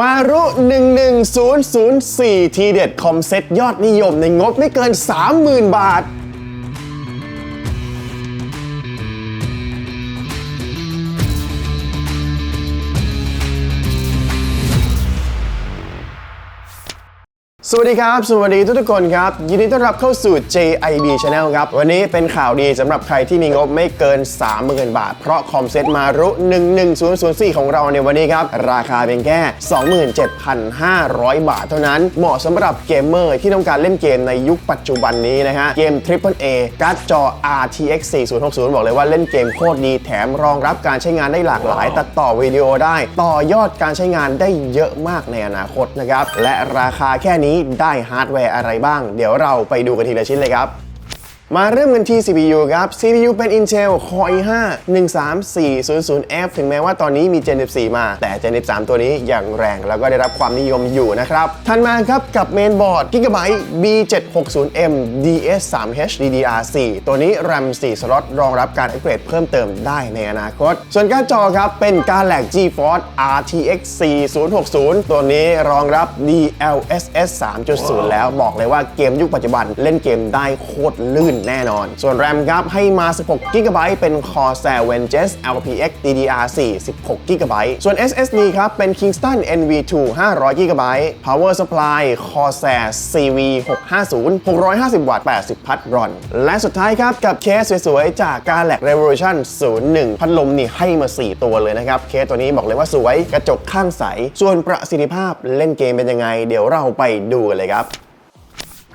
มารุ 11004 ทีเด็ดคอมเซ็ตยอดนิยมในงบไม่เกิน 30,000 บาท สวัสดีครับ สวัสดีทุกทุกคนครับ ยินดีต้อนรับเข้าสู่ JIB Channel ครับ วันนี้เป็นข่าวดีสำหรับใครที่มีงบไม่เกิน 30,000 บาท เพราะคอมเซ็ตมารุ 11004 ของเราในวันนี้ครับ ราคาเพียงแค่ 27,500 บาทเท่านั้น เหมาะสำหรับเกมเมอร์ที่ต้องการเล่นเกมในยุคปัจจุบันนี้นะฮะ เกม Triple A การ์ดจอ RTX 4060 บอกเลยว่าเล่นเกมโคตรดีแถมรองรับการใช้งานได้หลากหลาย ตัดต่อวิดีโอได้ ต่อยอดการใช้งานได้เยอะมากในอนาคตนะครับและราคาแค่นี้ได้ฮาร์ดแวร์อะไรบ้าง เดี๋ยวเราไปดูกันทีละชิ้นเลยครับ มาเริ่มกันที่ CPU ครับ CPU เป็น Intel Core i5 13400F ถึงแม้ว่าตอนนี้มี Gen 14 มา แต่ Gen 13 ตัวนี้ยังแรงแล้วก็ได้รับความนิยมอยู่นะครับถัดมาครับกับเมนบอร์ด Gigabyte B760M DS3H DDR4 ตัวนี้ RAM 4 สล็อตรองรับการอัปเกรดเพิ่มเติมได้ในอนาคต ส่วนการ์ดจอครับเป็นการแหลก GeForce RTX 4060 ตัวนี้รองรับ DLSS 3.0 แล้วบอกเลยว่าเกมยุคปัจจุบันเล่นเกมได้โคตรลื่นแน่นอน ส่วน RAM ครับให้มา 16 GB เป็น Corsair Vengeance LPX DDR4 16 GB ส่วน SSD ครับ เป็น Kingston NV2 500 GB Power Supply Corsair CV 650 650 วัตต์ 80 พัดรอน และสุดท้ายครับ กับเคสสวยๆ จาก Galax Revolution 01 พัดลมนี่ให้มา 4 ตัวเลยนะครับ เคสตัวนี้บอกเลยว่าสวยกระจกข้างใส ส่วนประสิทธิภาพเล่นเกมเป็นยังไง เดี๋ยวเราไปดูกันเลยครับ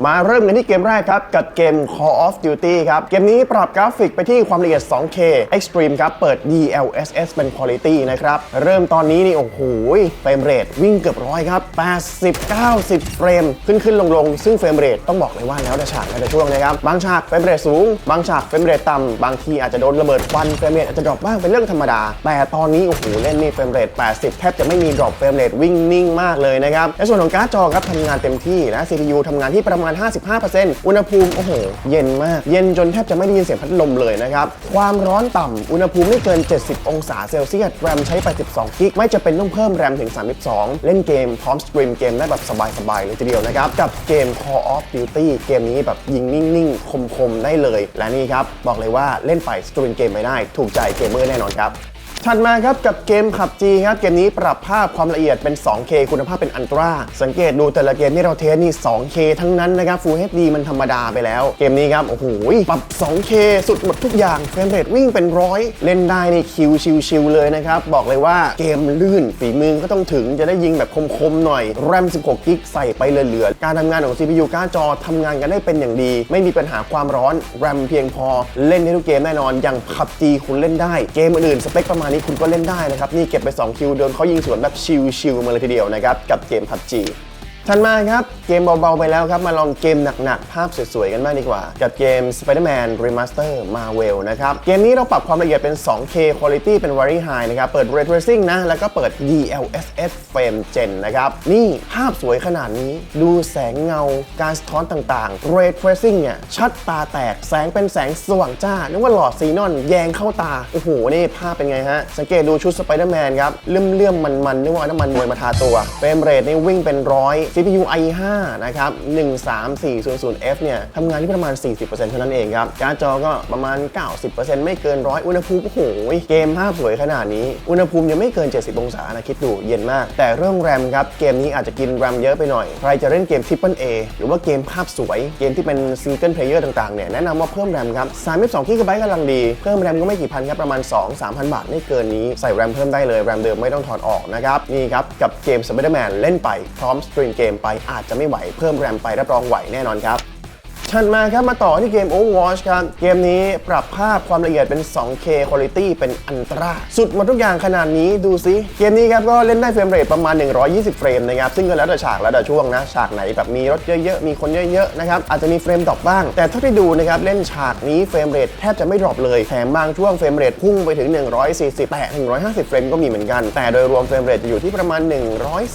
มาเริ่มกันที่เกมแรกครับ กับเกม Call of Duty ครับ เกมนี้ปรับกราฟิกไปที่ความละเอียด 2K Extreme ครับ เปิด DLSS เป็น Quality นะครับ เริ่มตอนนี้นี่ โอ้โหเฟรมเรทวิ่งเกือบร้อยครับ 80 90 เฟรม ขึ้นขึ้นลงลงซึ่งเฟรมเรทต้องบอกเลยว่าแล้วแต่ฉากแล้วแต่ช่วงนะครับ บางฉากเฟรมเรทสูง บางฉากเฟรมเรทต่ำบางทีอาจจะโดนระเบิดควันเฟรมเรทอาจจะดรอปบ้างเป็นเรื่องธรรมดา แต่ตอนนี้โอ้โหเล่นนี่เฟรมเรท80 แทบจะไม่มีดรอปเฟรมเรทวิ่งนิ่งมากเลยนะครับในส่วนของการ์ดจอครับทำงานเต็มที่นะ CPU ทำงานที่ประมาณ55%อุณหภูมิโอ้โหเย็นมาก เย็นจนแทบจะไม่ได้ยินเสียงพัดลมเลยนะครับ ความร้อนต่ำอุณหภูมิไม่เกิน 70 องศาเซลเซียสแรมใช้ไป12กิกไม่จะเป็นต้องเพิ่มแรมถึง 32 เล่นเกมพร้อมสตรีมเกมได้แบบสบายๆเลยทีเดียวนะครับกับเกม Call of Duty เกมนี้แบบยิงนิ่งๆคมๆได้เลย และนี่ครับบอกเลยว่าเล่นไปสตรีมเกมไม่ได้ ถูกใจเกมเมอร์แน่นอนครับ ถัดมาครับกับเกม PUBG ครับ เกมนี้ปรับภาพความละเอียดเป็น 2K คุณภาพเป็นอันตราสังเกตดูแต่ละเกมที่เราเทสนี่ 2K ทั้งนั้นนะครับ Full HD มันธรรมดาไปแล้ว เกมนี้ครับ โอ้โห ปรับ 2K สุดหมดทุกอย่างเฟรมเรทวิ่งเป็นร้อยเล่นได้ในคิวชิวๆเลยนะครับ บอกเลยว่าเกมลื่นฝีมือก็ต้องถึงจะได้ยิงแบบคมๆหน่อย RAM 16 กิกใส่ไปเหลือๆการทำงานของ CPU การ์ดจอทำงานกันได้เป็นอย่างดี ไม่มีปัญหาความร้อน RAM เพียงพอเล่นได้ทุกเกมแน่นอนอย่าง PUBG คุณเล่นได้เกมอื่นสเปคประมาณนี้คุณก็เล่นได้นะครับ นี่เก็บไป 2 คิวโดนเขายิงสวนแบบชิวๆมาเลยทีเดียวนะครับ กับเกมพับจี ถัดมาครับ เกมเบา ๆ ไปแล้วครับ มาลองเกมหนัก ๆ ภาพสวย ๆ กันบ้างดีกว่า กับเกม Spider-Man Remaster Marvel นะครับ เกมนี้เราปรับความละเอียดเป็น 2K Quality เป็น Very High นะครับ เปิด Ray Tracing นะ แล้วก็เปิด DLSS Frame Gen นะครับ นี่ภาพสวยขนาดนี้ ดูแสงเงา การสะท้อนต่างๆ Ray Tracing เนี่ย ชัดตาแตก แสงเป็นแสงสว่างจ้านึกว่าหลอดซีนอน แยงเข้าตา โอ้โห นี่ภาพเป็นไงฮะ สังเกตดูชุด Spider-Man ครับ เลื่อมๆ มันๆ นึกว่าเอาน้ำมันมวยมาทาตัว เฟรมเรทนี่วิ่งเป็นร้อย CPU i5 นะครับ 13400F เนี่ยทำงานที่ประมาณ 40%เท่านั้นเองครับ การ์ดจอก็ประมาณ 90%ไม่เกินร้อยอุณหภูมิ โอ้โห เกมภาพสวยขนาดนี้ อุณหภูมิยังไม่เกิน 70 องศานะคิดดูเย็นมาก แต่เรื่องแรมครับ เกมนี้อาจจะกินแรมเยอะไปหน่อย ใครจะเล่นเกม Triple A หรือว่าเกมภาพสวย เกมที่เป็น Single Player ต่างๆ เนี่ย แนะนำว่าเพิ่มแรมครับ 32 GB กำลังดี เพิ่มแรมก็ไม่กี่พันครับ ประมาณ 2-3,000 บาทไม่เกินนี้ ใส่แรมเพิ่มได้เลย แรมเดิมไม่ต้องถอดออกนะครับ นี่ครับ กับเกม Spider-Man เล่นไปพร้อมสตรีมเกมไปอาจจะไม่ไหวเพิ่มแรมไปรับรองไหวแน่นอนครับ ถัดมาครับมาต่อที่เกม Overwatch ครับ เกมนี้ปรับภาพความละเอียดเป็น 2K Quality เป็นอันตรา สุดหมดทุกอย่างขนาดนี้ดูซิ เกมนี้ครับก็เล่นได้เฟรมเรทประมาณ 120 เฟรมนะครับ ซึ่งก็แล้วแต่ฉากแล้วแต่ช่วงนะ ฉากไหนแบบมีรถเยอะๆ มีคนเยอะๆนะครับ อาจจะมีเฟรมดรอปบ้าง แต่ถ้าได้ดูนะครับเล่นฉากนี้เฟรมเรทแทบจะไม่ดรอปเลย แถมบางช่วงเฟรมเรทพุ่งไปถึง 140 แต่150 เฟรมก็มีเหมือนกัน แต่โดยรวมเฟรมเรทจะอยู่ที่ประมาณ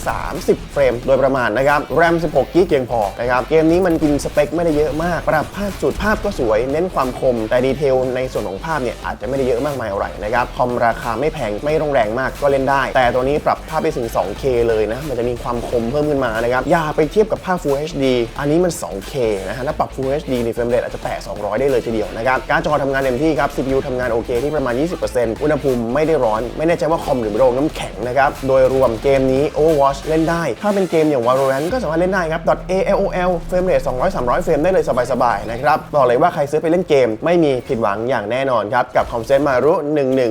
130 เฟรมโดยประมาณนะครับ แรม 16 กิกเพียงพอนะครับ เกมนี้มันกินสเปคไม่ได้เยอะมาก ปรับภาพจุดภาพก็สวย เน้นความคม แต่ดีเทลในส่วนของภาพเนี่ยอาจจะไม่ได้เยอะมากมายอะไรนะครับ คอมราคาไม่แพง ไม่ต้องแรงมากก็เล่นได้ แต่ตัวนี้ปรับภาพไปถึง 2K เลยนะ มันจะมีความคมเพิ่มขึ้นมานะครับ อย่าไปเทียบกับภาพ Full HD อันนี้มัน 2K นะฮะ แล้วปรับ Full HD ในเฟรมเรทอาจจะแตะ200 ได้เลยทีเดียวนะครับ การดจอทำงานเต็มที่ครับ CPU ทำงานโอเคที่ประมาณ 20%อุณหภูมิไม่ได้ร้อน ไม่แน่ใจว่าคอมหรือโรงน้ำแข็งนะครับ โดยรวมเกมนี้ Overwatch เล่นได้ ถ้าเป็นเกมอย่าง Valorant ก็สามารถเล่นได้ครับ .ALOL เฟรมเรท200-300เฟรมได้เลยสบายๆนะครับบอกเลยว่าใครซื้อไปเล่นเกม ไม่มีผิดหวังอย่างแน่นอนครับกับคอมเซ็ตมารุ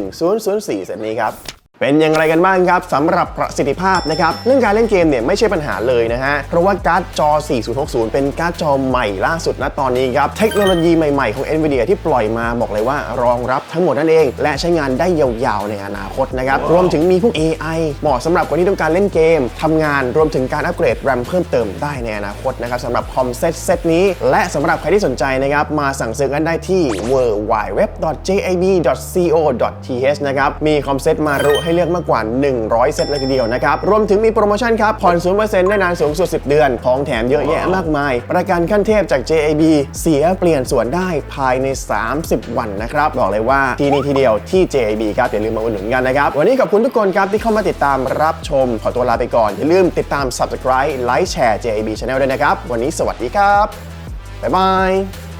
11004เซตนี้ครับ เป็นอย่างไรกันบ้างครับสำหรับประสิทธิภาพนะครับเรื่องการเล่นเกมเนี่ยไม่ใช่ปัญหาเลยนะฮะเพราะว่าการ์ดจอ 4060 เป็นการ์ดจอใหม่ล่าสุดณตอนนี้ครับเทคโนโลยีใหม่ๆของ NVIDIA ที่ปล่อยมาบอกเลยว่ารองรับทั้งหมดนั่นเอง และใช้งานได้ยาวๆในอนาคตนะครับรวมถึงมีพวก AI เหมาะสำหรับคนที่ต้องการเล่นเกมทำงานรวมถึงการอัปเกรด RAM เพิ่มเติมได้ในอนาคตนะครับสำหรับคอมเซ็ตเซตนี้ และสำหรับใครที่สนใจนะครับมาสั่งซื้อกันได้ที่ w w w j a b c o t h นะครับมีคอมเซ็ตมารุให้เลือกมากกว่า 100 เซตเลยทีเดียวนะครับ รวมถึงมีโปรโมชั่นครับ ผ่อน 0%ได้นานสูงสุด 10 เดือน ของแถมเยอะแยะมากมาย ประกันขั้นเทพจาก JAB เสียเปลี่ยนส่วนได้ภายใน 30 วันนะครับ บอกเลยว่าที่นี่ทีเดียวที่ JAB ครับ อย่าลืมมาอุดหนุนกันนะครับ วันนี้ขอบคุณทุกคนครับที่เข้ามาติดตามรับชม ขอตัวลาไปก่อน อย่าลืมติดตาม subscribe ไลค์แชร์ JAB Channel ด้วยนะครับ วันนี้สวัสดีครับบ๊ายบาย